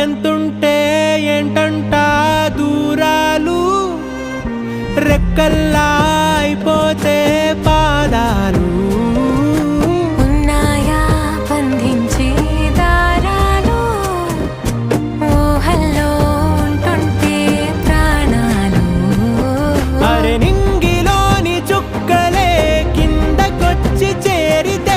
ఎంతుంటే ఏంటంట దూరాలు? రెక్కల్లా అయిపోతే పాదాలు. ఉన్నాయా బంధించి చుక్కలే కిందకొచ్చి చేరితే